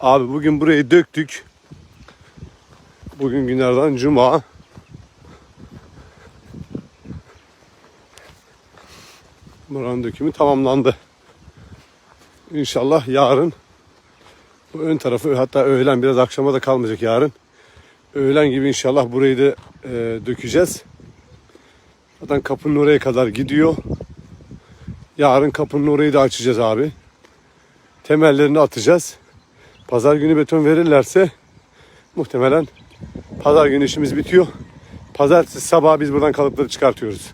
Abi bugün burayı döktük. Bugün günlerden cuma. Buranın dökümü tamamlandı. İnşallah yarın bu ön tarafı hatta öğlen biraz akşama da kalmayacak yarın. Öğlen gibi inşallah burayı da e, dökeceğiz. Zaten kapının oraya kadar gidiyor. Yarın kapının orayı da açacağız abi. Temellerini atacağız. Pazar günü beton verirlerse muhtemelen pazar günü işimiz bitiyor. Pazartesi sabah biz buradan kalıpları çıkartıyoruz.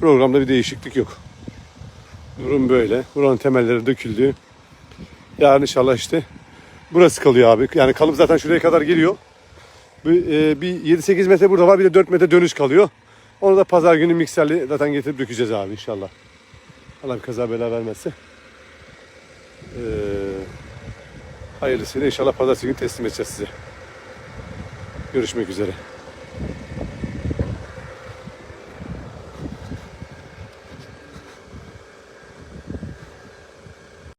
Programda bir değişiklik yok. Durum böyle. Buranın temelleri döküldü. Yarın inşallah işte burası kalıyor abi. Yani kalıp zaten şuraya kadar geliyor. Bir, e, bir 7-8 metre burada var bir de 4 metre dönüş kalıyor. Onu da pazar günü mikserle zaten getirip dökeceğiz abi inşallah. Allah bir kaza bela vermezse. Ee, hayırlısıyla inşallah pazartesi günü teslim edeceğiz size. Görüşmek üzere.